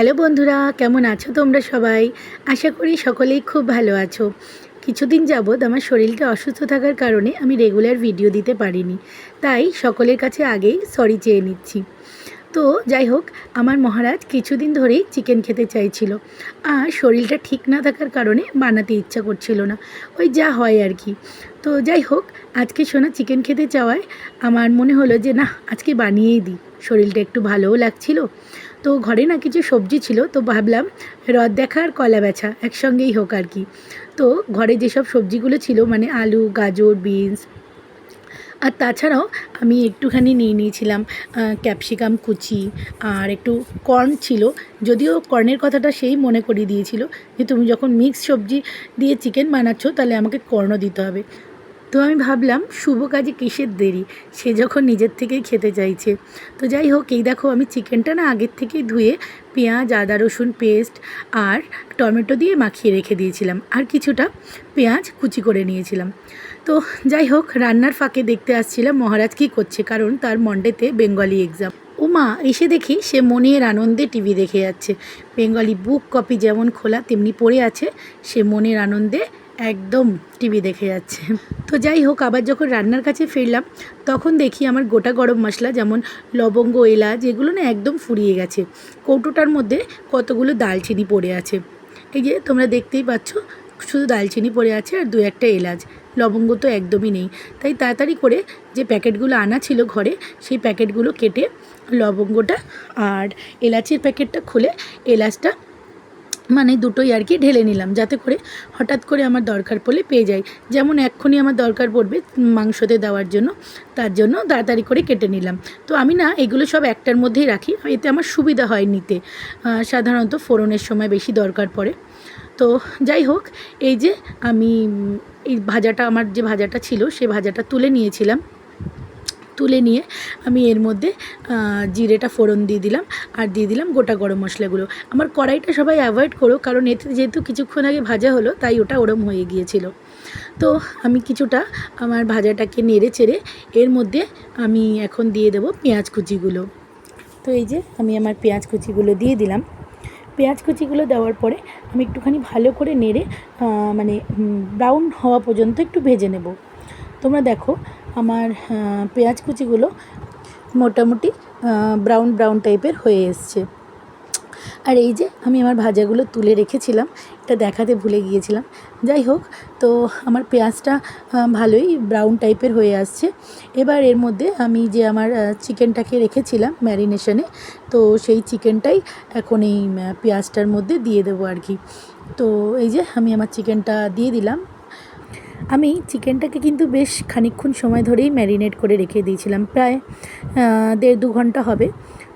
Hello বন্ধুরা, কেমন আছো তোমরা সবাই? আশা করি সকলেই খুব ভালো আছো। কিছুদিন যাবৎ আমার শরীরটা অসুস্থ থাকার কারণে আমি রেগুলার ভিডিও দিতে পারিনি। তাই সকলের কাছে আগেই সরি চেয়ে নিচ্ছি। তো যাই হোক, আমার মহারাজ কিছুদিন ধরেই চিকেন খেতে চাইছিল। আর শরীরটা ঠিক না থাকার কারণে বানাতে ইচ্ছা করছিল না। ওই যা হয় আর কি। তো যাই হোক, আজকে সোনা চিকেন খেতে চাওয়ায় আমার মনে হলো যে না আজকে বানিয়েই দিই। শরীরটা একটু ভালোও লাগছিল। তো ঘরে না কিছু সবজি ছিল, তো ভাবলাম রদ দেখা আর কলা বেচা একসঙ্গেই হোক আর কি। তো ঘরে যেসব সবজিগুলো ছিল মানে আলু, গাজর, বিনস, আর তাছাড়াও আমি একটুখানি নিয়ে নিয়েছিলাম ক্যাপসিকাম, কুচি, আর একটু কর্ন ছিল। যদিও কর্নের কথাটা সেই মনে করিয়ে দিয়েছিল যে, তুমি যখন মিক্স সবজি দিয়ে চিকেন বানাচ্ছ, তাহলে আমাকে কর্নও দিতে হবে। তো আমি ভাবলাম, শুভ কাজে কিসের দেরি? সে যখন নিজের থেকেই খেতে চাইছে। তো যাই হোক, এই দেখো আমি চিকেনটা না আগের থেকেই ধুয়ে পেঁয়াজ, আদা, রসুন, পেস্ট আর টমেটো দিয়ে মাখিয়ে রেখে দিয়েছিলাম। আর কিছুটা পেঁয়াজ কুচি করে নিয়েছিলাম। তো যাই হোক, রান্নার ফাঁকে দেখতে আসছিলাম মহারাজ কী করছে, কারণ তার মন্ডেতে বেঙ্গলি এক্সাম ও মা, এসে দেখি সে মনের আনন্দে টিভি দেখে যাচ্ছে। বেঙ্গলি বুক কপি যেমন খোলা, তেমনি পড়ে আছে। সে মনের আনন্দে একদম টিভি দেখে যাচ্ছে। তো যাই হোক, আবার যখন রান্নার কাছে ফিরলাম, তখন দেখি আমার গোটা গরম মশলা, যেমন লবঙ্গ, এলাচ, এগুলো না একদম ফুরিয়ে গেছে। কৌটোটার মধ্যে কতগুলো দালচিনি পড়ে আছে। এই যে তোমরা দেখতেই পাচ্ছ, শুধু দালচিনি পড়ে আছে আর দু একটা এলাচ। লবঙ্গ তো একদমই নেই। তাই তাড়াতাড়ি করে যে প্যাকেটগুলো আনা ছিল ঘরে, সেই প্যাকেটগুলো কেটে লবঙ্গটা আর এলাচের প্যাকেটটা খুলে এলাচটা মানে দুটোই আর কি ঢেলে নিলাম, যাতে করে হঠাৎ করে আমার দরকার পড়লে পেয়ে যাই। যেমন এক্ষুনি আমার দরকার পড়বে মাংসতে দেওয়ার জন্য, তার জন্য তাড়াতাড়ি করে কেটে নিলাম। তো আমি না এগুলো সব একটার মধ্যেই রাখি, এতে আমার সুবিধা হয় নিতে। সাধারণত ফোড়নের সময় বেশি দরকার পড়ে। তো যাই হোক, এই যে আমি, এই ভাজাটা, আমার যে ভাজাটা ছিল, সে ভাজাটা তুলে নিয়েছিলাম। তুলে নিয়ে আমি এর মধ্যে জিরেটা ফোড়ন দিয়ে দিলাম আর দিয়ে দিলাম গোটা গরম মশলাগুলো। আমার কড়াইটা সবাই অ্যাভয়েড করো, কারণ এতে যেহেতু কিছুক্ষণ আগে ভাজা হলো, তাই ওটা ওরম হয়ে গিয়েছিল। তো আমি কিছুটা আমার ভাজাটাকে নেড়ে চেড়ে এর মধ্যে আমি এখন দিয়ে দেবো পেঁয়াজ কুচিগুলো। তো এই যে আমি আমার পেঁয়াজ কুচিগুলো দিয়ে দিলাম। পেঁয়াজ কুচিগুলো দেওয়ার পরে আমি একটুখানি ভালো করে নেড়ে মানে ব্রাউন হওয়া পর্যন্ত একটু ভেজে নেব। তোমরা দেখো আমার পেঁয়াজ কুচিগুলো মোটামুটি ব্রাউন ব্রাউন টাইপের হয়ে এসছে। আর এই যে আমি আমার ভাজাগুলো তুলে রেখেছিলাম, এটা দেখাতে ভুলে গিয়েছিলাম। যাই হোক, তো আমার পেঁয়াজটা ভালোই ব্রাউন টাইপের হয়ে আসছে। এবার এর মধ্যে আমি যে আমার চিকেনটাকে রেখেছিলাম ম্যারিনেশনে তো সেই চিকেনটাই এখন এই পেঁয়াজটার মধ্যে দিয়ে দেবো আর কি। তো এই যে আমি আমার চিকেনটা দিয়ে দিলাম। আমি চিকেনটাকে কিন্তু বেশ খানিক্ষণ সময় ধরেই ম্যারিনেট করে রেখে দিয়েছিলাম, প্রায় দেড় দু ঘণ্টা হবে।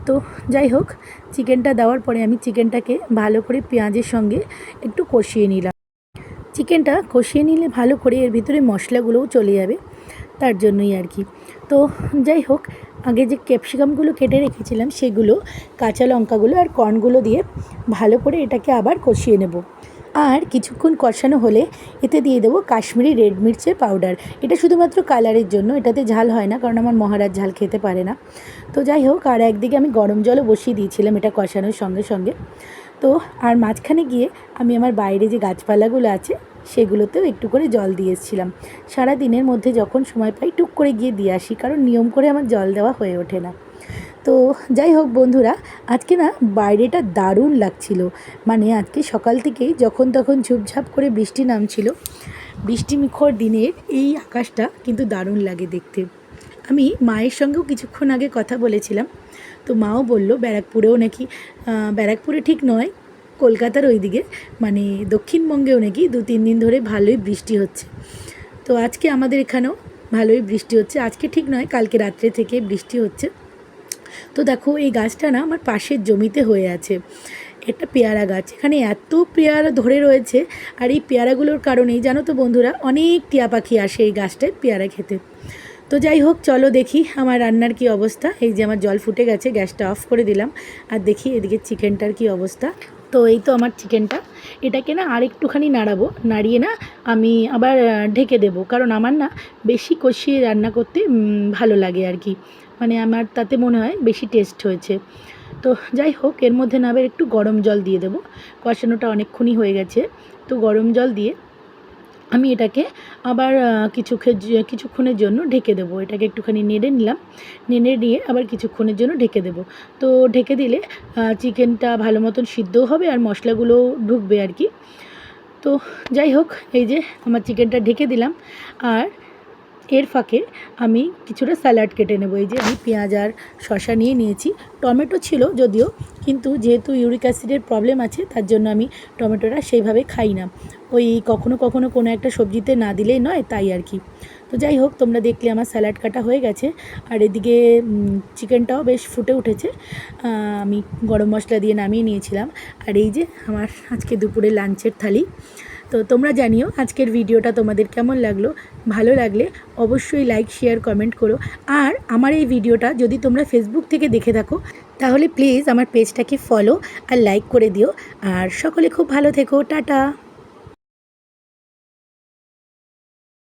তো যাই হোক, চিকেনটা দেওয়ার পরে আমি চিকেনটাকে ভালো করে পেঁয়াজের সঙ্গে একটু কষিয়ে নিলাম। চিকেনটা কষিয়ে নিলে ভালো করে এর ভিতরে মশলাগুলোও চলে যাবে, তার জন্যই আর কি। তো যাই হোক, আগে যে ক্যাপসিকামগুলো কেটে রেখেছিলাম, সেগুলো কাঁচা লঙ্কাগুলো আর কর্নগুলো দিয়ে ভালো করে এটাকে আবার কষিয়ে নেব। আর কিছুক্ষণ কষানো হলে এতে দিয়ে দেবো কাশ্মীরি রেড মির্চের পাউডার। এটা শুধুমাত্র কালারের জন্য, এটাতে ঝাল হয় না, কারণ আমার মহারাজ ঝাল খেতে পারে না। তো যাই হোক, আর একদিকে আমি গরম জলও বসিয়ে দিয়েছিলাম এটা কষানোর সঙ্গে সঙ্গে। তো আর মাঝখানে গিয়ে আমি আমার বাইরে যে গাছপালাগুলো আছে, সেগুলোতেও একটু করে জল দিয়ে এসেছিলাম। সারা দিনের মধ্যে যখন সময় পাই টুক করে গিয়ে দিয়ে আসি, কারণ নিয়ম করে আমার জল দেওয়া হয়ে ওঠে না। তো যাই হোক বন্ধুরা, আজকে না বাইরেটা দারুণ লাগছিল। মানে আজকে সকাল থেকেই যখন তখন ঝুপঝাপ করে বৃষ্টি নামছিল, বৃষ্টিমুখর দিনের এই আকাশটা কিন্তু দারুণ লাগে দেখতে। আমি মায়ের সঙ্গেও কিছুক্ষণ আগে কথা বলেছিলাম, তো মাও বলল, ব্যারাকপুরেও নাকি ব্যারাকপুরে ঠিক নয়, কলকাতার ওই দিকে মানে দক্ষিণবঙ্গেও নাকি দু তিন দিন ধরে ভালোই বৃষ্টি হচ্ছে। তো আজকে আমাদের এখানেও ভালোই বৃষ্টি হচ্ছে। আজকে ঠিক নয়, কালকে রাত্রে থেকে বৃষ্টি হচ্ছে। তো দেখো, এই গাছটা না আমার পাশের জমিতে হয়ে আছে। এটা পেয়ারা গাছ। এখানে এত পেয়ারা ধরে রয়েছে, আর এই পেয়ারাগুলোর কারণেই জানো তো বন্ধুরা, অনেক টিয়া পাখি আসে এই গাছটায় পেয়ারা খেতে। তো যাই হোক, চলো দেখি আমার রান্নার কি অবস্থা। এই যে আমার জল ফুটে গেছে, গ্যাসটা অফ করে দিলাম। আর দেখি এদিকে চিকেনটার কি অবস্থা। তো এই তো আমার চিকেনটা। এটাকে না আর একটুখানি নাড়াবো। নাড়িয়ে না আমি আবার ঢেকে দেবো। কারণ আমার না বেশি কষিয়ে রান্না করতে ভালো লাগে আর কি। মানে আমার তাতে মনে হয় বেশি টেস্ট হয়েছে। তো যাই হোক, এর মধ্যে না আবার একটু গরম জল দিয়ে দেবো। কষানোটা অনেকক্ষণই হয়ে গেছে। তো গরম জল দিয়ে আমি এটাকে আবার কিছু কিছুক্ষণের জন্য ঢেকে দেবো। এটাকে একটুখানি নেড়ে নিলাম। নেড়ে নিয়ে আবার কিছুক্ষণের জন্য ঢেকে দেবো। তো ঢেকে দিলে চিকেনটা ভালো মতন সিদ্ধও হবে আর মশলাগুলো ঢুকবে আর কি। তো যাই হোক, এই যে আমার চিকেনটা ঢেকে দিলাম। আর এর ফাঁকে আমি কিছুটা স্যালাড কেটে নেব। এই যে আমি পেঁয়াজ আর শশা নিয়ে নিয়েছি। টমেটো ছিল যদিও, কিন্তু যেহেতু ইউরিক অ্যাসিডের প্রবলেম আছে, তার জন্য আমি টমেটোটা সেইভাবে খাই না। ওই কখনো কখনো কোনো একটা সবজিতে না দিলেই নয়, তাই আর কি। তো যাই হোক, তোমরা দেখলে আমার স্যালাড কাটা হয়ে গেছে। আর এদিকে চিকেনটাও বেশ ফুটে উঠেছে। আমি গরম মশলা দিয়ে নামিয়ে নিয়েছিলাম। আর এই যে আমার আজকে দুপুরে লাঞ্চের থালি। তো তোমরা জানিও আজকের ভিডিওটা তোমাদের কেমন লাগল? ভালো লাগলে অবশ্যই লাইক শেয়ার কমেন্ট করো। আর আমার এই ভিডিওটা যদি তোমরা ফেসবুক থেকে দেখে থাকো, তাহলে প্লিজ আমার পেজটাকে ফলো আর লাইক করে দিও। আর সকলে খুব ভালো থেকো। টাটা!